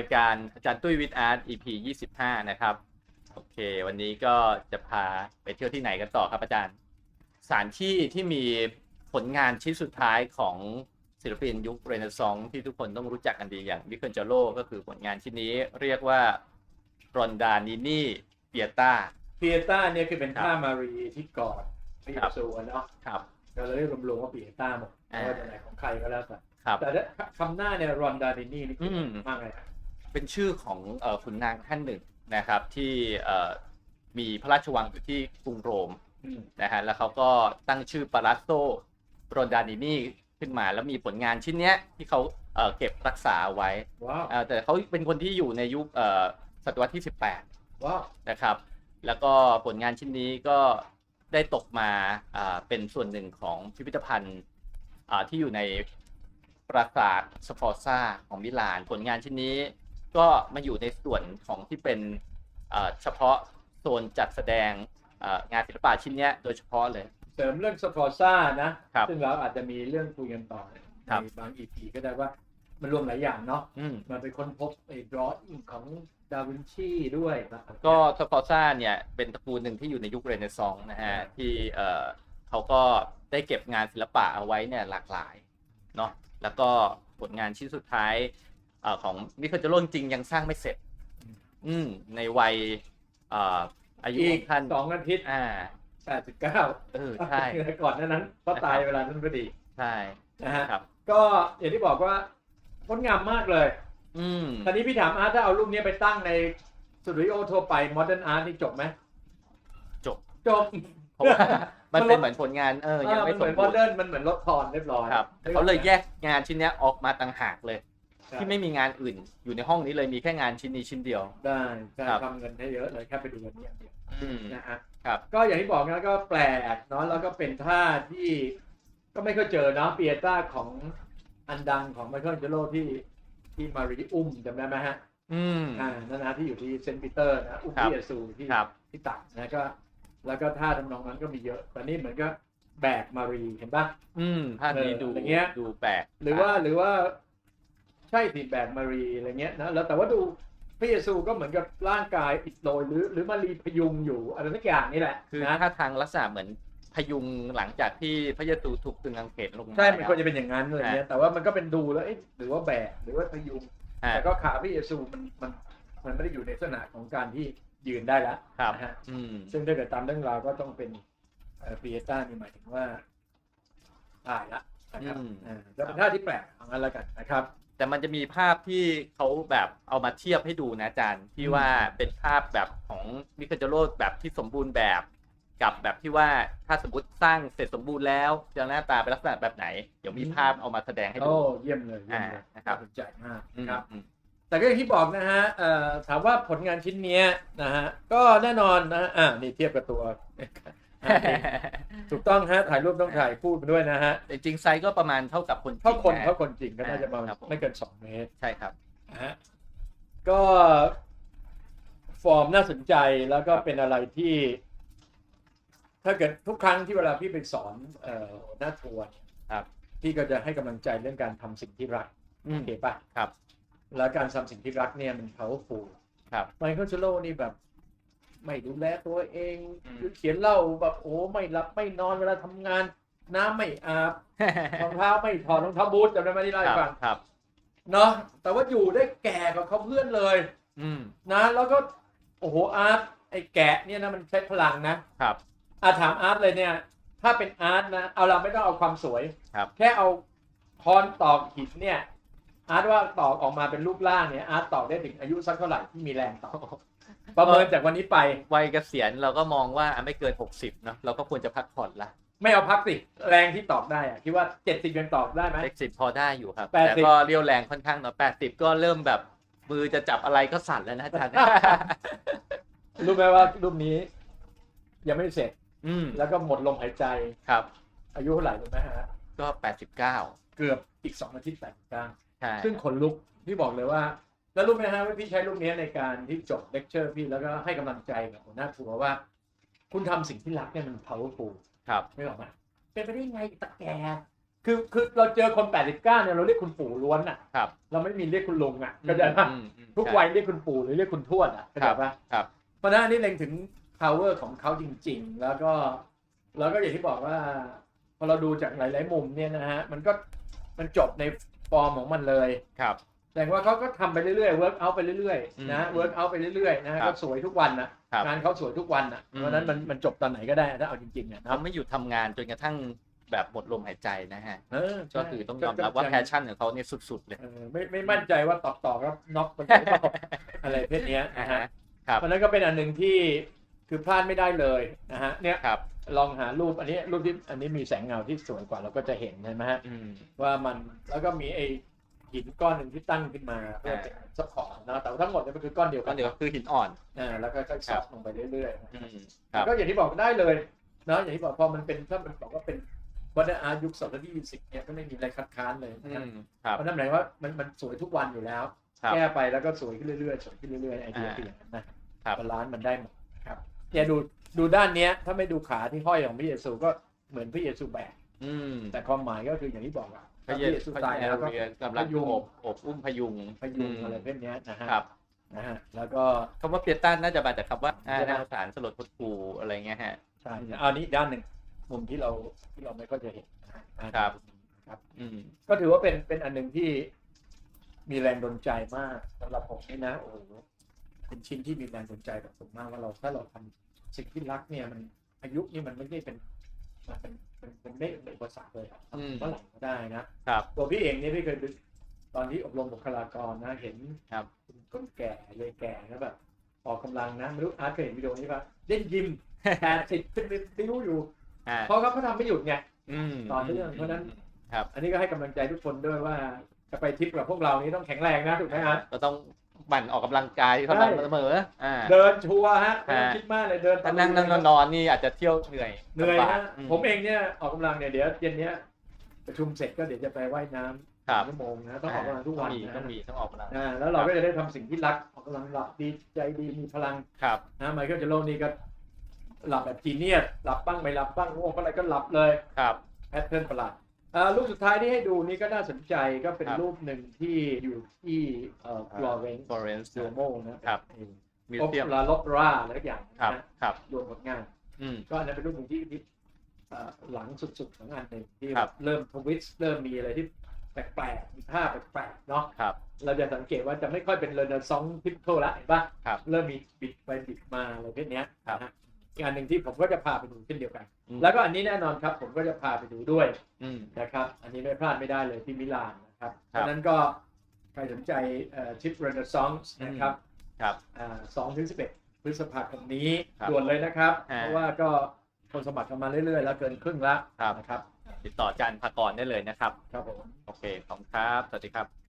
ายการอาจารย์ตุ้ยวิทย์อาร์ต EP 25 นะครับ โอเค วันนี้ก็จะพาไปเที่ยวที่ไหนกันต่อครับอาจารย์ สถานที่ที่มีผลงานชิ้นสุดท้ายของศิลปินยุคเรเนซองส์ที่ทุกคนต้องรู้จักกันดีอย่างมิเคิลจาโลก็คือผลงานชิ้นนี้เรียกว่ารอนดานินี่เปียต้า เปียต้าเนี่ยคือเป็นครับท่ามารีที่กอดพระเยครับซูอะเนาะครับก็เลยรวมๆว่าเปียต้าหมดอ่าไม่ว่าจะไหนของใครก็แล้วแต่ครับแต่ถ้าคำหน้าเนี่ยรอนดาดินี่นี่คืออืมมากเลยครับ เป็นชื่อของเอ่อขุนนางท่านหนึ่งนะครับ ที่เอ่อมีพระราชวังอยู่ที่กรุงโรมอืมนะฮะแล้วเขาก็ตั้งชื่อปารัสโซโรดานินีขึ้นมาแล้วมีผลงานชิ้นเนี้ยที่เขาเอ่อเก็บรักษาเอาไว้ว้าวเอ่อแต่เขาเป็นคนที่อยู่ในยุคเอ่อศตวรรษที่ 18ว้าวนะครับ แล้วก็ผลงานชิ้นนี้ก็ได้ตกมาอ่าเป็นส่วนหนึ่งของพิพิธภัณฑ์อ่าที่อยู่ในปราสาทสฟอร์ซาของมิลาน ผลงานชิ้นนี้ ก็มาอยู่ในส่วนของที่เป็นเอ่อเฉพาะโซนจัดแสดงเอ่องานศิลปะชิ้นเนี้ยโดยเฉพาะเลย เสริมเรื่องสปอร์ซ่านะครับซึ่งเราอาจจะมีเรื่องคุยกันต่อในครับบางอีพีก็ได้ว่ามันรวมหลายอย่างเนาะอืมมันเป็นค้นพบไอ้ดรออิงของดาวินชีด้วยนะก็สฟอร์ซาเนี่ยเป็นตระกูลหนึ่งที่อยู่ในยุคเรเนซองส์นะฮะ ที่เอ่อเขาก็ได้เก็บงานศิลปะเอาไว้เนี่ยหลากหลายเนาะแล้วก็ผลงานชิ้นสุดท้ายเอ่อของมิเคลเจโรจริงๆยังสร้างไม่เสร็จ อืมในวัยเอ่ออายุอีขกองท่านสองอาทิตย์อ่าแปดสิบเก้าเออใช่ก่อนหนานั้นก็ตายเวลานั้นพอดี ใช่นะฮะครับก็อย่างที่บอกว่างดงามมากเลย อืมตอนนี้พี่ถามอาร์ตถ้าเอารูปนี้ไปตั้งในสตูดิโอทั่วไปโมเดิร์นอาร์ตนี่จบไหมจบจบเพราะว่ามันเป็นเหมือนผลงานเออยังเออไม่มันสเหมืมอนบูโมรณ์เดิร์นมันเหมือนลดทอนเรียบร้อยครับเขาเลยแยกงานชิ้นเนี้ยออกมาต่างหากเลย ที่ไม่มีงานอื่น อยู่ในห้องนี้เลยมีแค่งานชิ้นนี้ชิ้นเดียว ได้ได้ครับ ทำเงินได้เยอะเลยแค่ไปดูกันเนี่ยเดียวอืม นะฮะครับ ก็อย่างที่บอกนะก็แปลกเนาะแล้วก็เป็นท่าที่ก็ไม่เคยเจอเนาะเปียต้าของอันดังของไมเคิลเจโรที่ที่มารีอุ้มจำได้ไหมฮะอืม อ่านั่นนะที่อยู่ที่เซนต์ปีเตอร์นะอุ้มครับ ที่เยซูที่ ครับ ที่ตักนะก็แล้วก็ท่าทำนองนั้นก็มีเยอะแต่นี่เหมือนก็แบกมารีเห็นปะ อืมภาพนี้เออดูอะไรเงี้ย ดูแปลกหรือว่าหรือว่า ใช่สิแบกมารีอะไรเงี้ยนะแล้วแต่ว่าดูพระเยซูก็เหมือนกับร่างกายอิดโรยหรือหรือมารีพยุงอยู่อะไรสักอย่างนี่แหละคือนะท่าทางลักษณะเหมือนพยุงหลังจากที่พระเยซูถูกตึงกางเขนลงมาใช่มันควรแล้วจะเป็นอย่างนั้นอะไรเงี้ยแต่ว่ามันก็เป็นดูแล้วเอ๊ะหรือว่าแบกหรือว่าพยุงอ่าแต่ก็ขาพระเยซูมันมันมันไม่ได้อยู่ในลักษณะของการที่ยืนได้แล้วครับนะฮะอืมซึ่งถ้าเกิดตามเรื่องราวก็ต้องเป็นเปียต้านี่หมายถึงว่าตายละนะครับอืมอ่าจะเป็นท่าที่แปลกของนั้นแล้วกันนะครับ แต่มันจะมีภาพที่เขาแบบเอามาเทียบให้ดูนะอาจารย์ที่ว่าเป็นภาพแบบของมิคาเจโรแบบที่สมบูรณ์แบบ กับแบบที่ว่าถ้าสมมติสร้างเสร็จสมบูรณ์แล้วจะหน้าตาเป็นลักษณะแบบไหน เดี๋ยวมีภาพเอามาแสดงให้ดูโอ้เยี่ยมเลยเยี่ยมเลยอ่านะครับน่าสนใจมากอืมนะครับอืมแต่ก็อย่างที่บอกนะฮะเอ่อถามว่าผลงานชิ้นเนี้ยนะฮะก็แน่นอนนะอ่านี่เทียบกับตัวอ่านี่ ถูกต้องฮะถ่ายรูปต้องถ่ายคู่ไปด้วยนะฮะจริงๆไซส์ก็ประมาณเท่ากับคนจริงเท่าคนะเท่าคนจริงก็น่าจะประมาณครับผมไม่เกินสองเมตรใช่ครับนะฮะก็ฟอร์มน่าสนใจแล้วก็เป็นอะไรที่ ถ้าเกิดทุกครั้งที่เวลาพี่ไปสอนเอ่อหน้าทัวร์เนี่ยครับ พี่ก็จะให้กำลังใจเรื่องการทำสิ่งที่รักอืมโอเคปะครับ แล้วการทำสิ่งที่รักเนี่ยมัน powerful ครับไมเคิลเชโลนี่แบบ ไม่ดูแลตัวเองอืมคือเขียนเล่าแบบโอ้ไม่หลับไม่นอนเวลาทำงาน น้ำไม่อาบรองเท้าไม่ถอดรองเท้าบูทจำได้ไหมที่เล่าคให้รับฟังครับเนาะแต่ว่าอยู่ได้แก่กว่าเขาเพื่อนเลย อืมนะแล้วก็โอ้โหอาร์ตไอ้แกะเนี่ยนะมันใช้พลังนะครับอาถามอาร์ตเลยเนี่ย ถ้าเป็นอาร์ตนะเอาเราไม่ต้องเอาความสวยครับ แค่เอาคอนตอกหินเนี่ยอาร์ตว่าตอกออกมาเป็นรูปร่างเนี่ยอาร์ตตอกได้ถึงอายุสักเท่าไหร่ที่มีแรงตอก ประเมินจากวันนี้ไป วัยเกษียณเราก็มองว่าไม่เกิน 60เนอะเราก็ควรจะพักผ่อนละไม่เอาพักสิแรงที่ตอกได้อะคิดว่าเจ็ดสิบยังตอกได้ไหม เล็กสิบพอได้อยู่ครับแปดแต่สิบก็เรียวแรงค่อนข้างเนาะแปดสิบก็เริ่มแบบมือจะจับอะไรก็สั่นแล้วนะอาจารย์ รู้ไหมว่ารูปนี้ ยังไม่เสร็จ อืมแล้วก็หมดลมหายใจ ครับ อายุเท่าไหร่รู้ไหมฮะ ก็แปดสิบเก้าเกือบอีกสองอาทิตย์แปดสิบเก้าใช่ซึ่งขนลุกพี่บอกเลยว่า แล้วรู้ไหมฮะว่าพี่ใช้รูปนี้ในการที่จบเลคเชอร์พี่แล้วก็ให้กำลังใจกับหัวหน้าทัวร์ว่า คุณทำสิ่งที่รักเนี่ยมัน powerful ครับไม่หรอกไหมเป็นไปได้ไงตะแกคือคือเราเจอคน 89 เนี่ยเราเรียกคุณปู่ล้วนอะครับเราไม่มีเรียกคุณลุงอะเข้าใจปะอืมอืมทุกวัยเรียกคุณปู่หรือเรียกคุณทวดอะเข้าใจปะครับเพราะฉะนั้นอันนี้เล็งถึง power ของเขาจริง ๆ แล้วก็ แล้วก็อย่างที่บอกว่าพอเราดูจากหลาย ๆ มุมเนี่ยนะฮะมันก็มันจบในฟอร์มของมันเลยครับ แสดงว่าเขาก็ทำไปเรื่อยๆ work out ไปเรื่อยอืมๆนะ work out ไปเรื่อยๆนะฮะครับก็สวยทุกวันนะครับงานเขาสวยทุกวันอะอืมเพราะฉะนั้นมันมันจบตอนไหนก็ได้ถ้าเอาจริงๆอะเขานะไม่หยุดทำงานจนกระทั่งแบบหมดลมหายใจนะฮะ เออใช่ก็คือต้องยอมรับว่าแพชชั่นของเขาเนี่ยสุด ๆ เลยเออไม่ไม่มั่นใจว่าตอบต่อครับน็อกมันจะไม่ตอบอะไรเพศเนี้ยอ่านะฮะฮะ ครับ เพราะฉะนั้นก็เป็นอันหนึ่งที่คือพลาดไม่ได้เลยนะฮะเนี่ยครับ ลองหารูปอันนี้รูปที่อันนี้มีแสงเงาที่สวยกว่าเราก็จะเห็นใช่ไหมฮะ อืม ว่ามันแล้วก็มีไอ หินก้อนหนึ่งที่ตั้งขึ้นมาเพื่อเป็นซัพพอร์ตนะแต่ว่าทั้งหมดเนี่ยมันคือก้อนเดียวก็กันเดี๋ยวคือหินอ่อน อ่าแล้วก็ค่อยๆซอฟต์ลงไปเรื่อยๆนะ อืมครับ ก็อย่างที่บอกได้เลยเนาะอย่างที่บอกพอมันเป็นถ้ามันบอกว่าเป็นวัฒนอาร์ตยุคศตวรรษที่20เนี่ยก็ไม่มีอะไรคัดค้านเลยอืนะครับมครับ เพราะนั่นหมายว่ามันมันสวยทุกวันอยู่แล้ว ครับ แก้ไปแล้วก็สวยขึ้นเรื่อยๆสวยขึ้นเรื่อยๆไอเดียอ่าเป็นอย่างนั้นนะครับ บาลานซ์มันได้หมดครับเนี่ยดูดูด้านเนี้ยถ้าไม่ดูขาที่ห้อยของพระเยซูก็เหมือนพระเยซูแบกอืมแต่ความหมายก็คืออย่างที่บอกอะ พระเยซูตายแล้วก็กำลังพยุงอบอบอุ้มพยุงพยุงมอะไรพวกเนี้ยนะฮะครับนะฮะแล้วก็คำว่าเปียตันน่าจะมาจากคำว่าอาใช่ไหมณาสถานสลดพดกูอะไรเงี้ยฮะใช่เอาอันนี้อีกด้านหนึ่งมุมที่เราที่เราไม่ค่อยจะเห็นนะฮะครับครับอืมก็ถือว่าเป็นเป็นอันหนึ่งที่มีแรงดลใจมากสำหรับผมนี่นะโอ้โหเป็นชิ้นที่มีแรงดลใจกับผมมากว่าเราถ้าเราทำสิ่งที่รักเนี่ยมันอายุนี่มันไม่ได้เป็น มันเป็นเป็นเป็นไม่เป็นอุปสรรคเลยอะทำเมื่อไหร่ก็ได้นะครับ ตัวพี่เองเนี่ยพี่เคยดูตอนที่อบรมบุคลากรนะเห็นครับณก้นแก่เลยแก่นะแบบออกกำลังนะไม่รู้อาร์ตเคยเห็นวิดีโอนี้ปะเล่นยิมแปดสิบขึ้นไปติ้วอยู่อ่าเพราะเขาเขาทำไม่หยุดไงอืมต่อเนื่องเพราะฉะนั้นครับอันนี้ก็ให้กำลังใจทุกคนด้วยว่าจะไปทริปกับพวกเรานี้ต้องแข็งแรงนะถูกไหมฮะก็ต้อง หมั่นออกกำลังกายสม่ำเสมออ่าเดินชัวร์ฮะไม่ต้องฮะคิดมากเลยเดินถ้านั่งนั่งนอนๆนี่อาจจะเที่ยวเหนื่อยเหนื่อยลำบากนะอืผมเองเนี่ยออกกำลังเนี่ยเดี๋ยวเย็นเนี้ยประชุมเสร็จก็เดี๋ยวจะไปว่ายน้ำครับชั่วโมงนะต้องออกกำลังทุกวันมีนะต้องมีต้องออกกำลังอ่าแล้วเราก็จะได้ทำสิ่งที่รักออกกำลังหลับดีใจดีมีพลังครับ นะไมเคิลเจโร่นี่ก็หลับแบบจีเนียสหลับบ้างไม่หลับบ้างง่วงอะไรก็หลับเลย ครับ แพทเทิร์นประหลาดอ่า รูปสุดท้ายที่ให้ดูนี่ก็น่าสนใจก็เป็นครับรูปหนึ่งที่อยู่ที่เอ่อฟลอเรนซ์ฟลอเรนซ์โดโมนะครับมิวโอเซียมปราลอปราอะไรสักอย่างครับนะครับรวมผลงานอืมก็อันนั้นเป็นรูปหนึ่งที่ที่เอ่อหลังสุดๆของงานหนึ่งที่ครับเริ่มทวิสต์เริ่มมีอะไรที่แปลกๆมีภาพแปลกๆเนาะครับเราจะสังเกตว่าจะไม่ค่อยเป็นเรเนซองส์ทิปโตละเห็นปะครับเริ่มมีบิดไปบิดมาอะไรพวกเนี้ ยครับนะฮะอีกอันหนึ่งที่ผมก็จะพาไปดูเช่นเดียวกัน อืม แล้วก็อันนี้แน่นอนครับ ผมก็จะพาไปดูด้วยอืม นะครับ อันนี้ไม่พลาดไม่ได้เลยที่มิลานนะครับครับดังนั้นก็ใครสนใจทริปเรเนซองส์นะครับครับ สองถึงสิบเอ็ดพฤษภาคมนี้ครับด่วนเลยนะครับ อ่าเพราะว่าก็คนสมัครกันมาเรื่อยๆ แล้วเกินครึ่งละครับ นะครับติดต่ออาจารย์ภากรได้เลยนะครับ ครับผม โอเค ขอบคุณครับ สวัสดีครับ